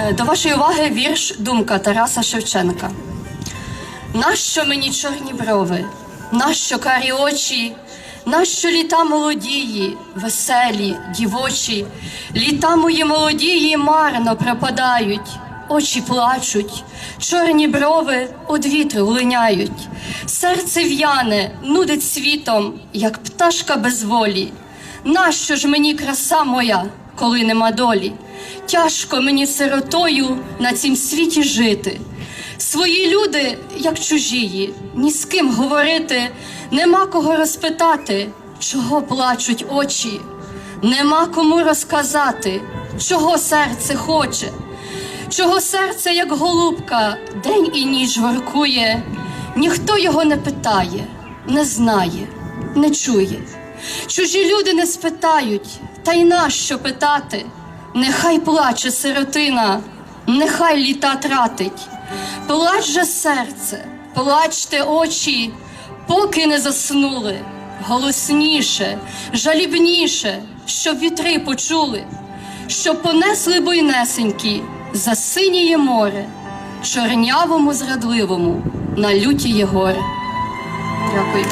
Е, До вашої уваги вірш Думка Тараса Шевченка. Нащо мені чорні брови, нащо карі очі, нащо літа молодії, веселі, дівочі, літа мої молодії марно пропадають, очі плачуть, чорні брови од вітру линяють, серце в'яне, нудить світом, як пташка без волі. Нащо ж мені краса моя, коли нема долі? Тяжко мені сиротою на цім світі жити. Свої люди, як чужії, ні з ким говорити, нема кого розпитати, чого плачуть очі, нема кому розказати, чого серце хоче, чого серце, як голубка, день і ніч воркує, ніхто його не питає, не знає, не чує. Чужі люди не спитають, та й нащо питати? Нехай плаче сиротина, нехай літа тратить. Плач же серце, плачте очі, поки не заснули. Голосніше, жалібніше, щоб вітри почули, щоб понесли буйнесенькі за синіє море, чорнявому зрадливому на лютіє горе. Дякую.